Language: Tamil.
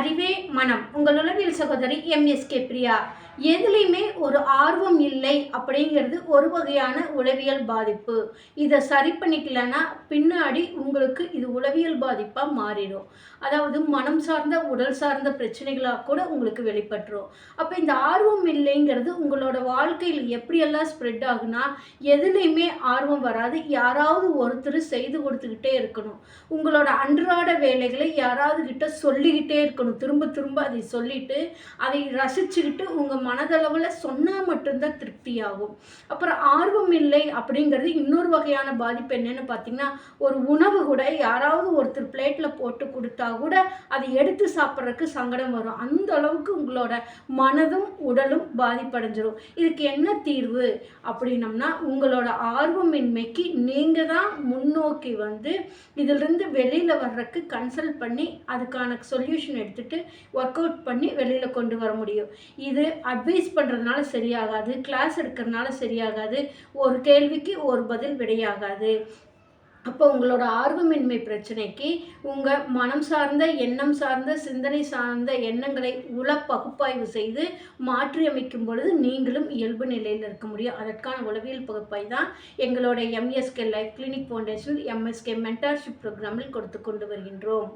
அறிவே மனம். உங்கள் உளவியல் சகோதரி எம்எஸ்கே பிரியா. எதுலேயுமே ஒரு ஆர்வம் இல்லை அப்படிங்கிறது ஒரு வகையான உளவியல் பாதிப்பு. இதை சரி பண்ணிக்கலன்னா பின்னாடி உங்களுக்கு இது உளவியல் பாதிப்பாக மாறிடும். அதாவது மனம் சார்ந்த உடல் சார்ந்த பிரச்சனைகளாக கூட உங்களுக்கு வெளிப்பட்டுரும். அப்போ இந்த ஆர்வம் இல்லைங்கிறது உங்களோட வாழ்க்கையில் எப்படியெல்லாம் ஸ்ப்ரெட் ஆகுனா எதுலேயுமே ஆர்வம் வராது. யாராவது ஒருத்தர் செய்து கொடுத்துக்கிட்டே இருக்கணும். உங்களோட அன்றாட வேலைகளை யாராவது கிட்ட சொல்லிக்கிட்டே இருக்கணும். திரும்ப திரும்ப அதை சொல்லிட்டு அதை ரசிச்சுக்கிட்டு உங்கள் மனதளவில் சொன்னால் மட்டும்தான் திருப்தியாகும். அப்புறம் ஆர்வம் இல்லை அப்படிங்கிறது இன்னொரு வகையான பாதிப்பு என்னன்னு பார்த்தீங்கன்னா ஒரு உணவு கூட யாராவது ஒருத்தர் பிளேட்டில் போட்டு கொடுத்தா கூட அதை எடுத்து சாப்பிட்றதுக்கு சங்கடம் வரும். அந்த அளவுக்கு உங்களோட மனதும் உடலும் பாதிப்படைஞ்சிரும். இதுக்கு என்ன தீர்வு? அப்படின்னம்னா உங்களோட ஆர்வமின்மைக்கு நீங்கள் தான் முன்னோக்கி வந்து இதிலிருந்து வெளியில் வர்றதுக்கு கன்சல்ட் பண்ணி அதுக்கான சொல்யூஷன் எடுத்துகிட்டு ஒர்க் அவுட் பண்ணி வெளியில் கொண்டு வர முடியும். இது அட்வைஸ் பண்ணுறதுனால சரியாகாது கிளாஸ் எடுக்கிறதுனால சரியாகாது ஒரு கேள்விக்கு ஒரு பதில் விடையாகாது. அப்போ உங்களோட ஆர்வமின்மை பிரச்சனைக்கு உங்கள் மனம் சார்ந்த எண்ணம் சார்ந்த சிந்தனை சார்ந்த எண்ணங்களை உல பகுப்பாய்வு செய்து மாற்றியமைக்கும் பொழுது நீங்களும் இயல்பு நிலையில் இருக்க முடியும். அதற்கான உளவியல் பகுப்பாய் தான் எங்களோட M S K life clinic foundation M S K mentorship ப்ரோக்ராமில் கொடுத்து கொண்டு வருகின்றோம்.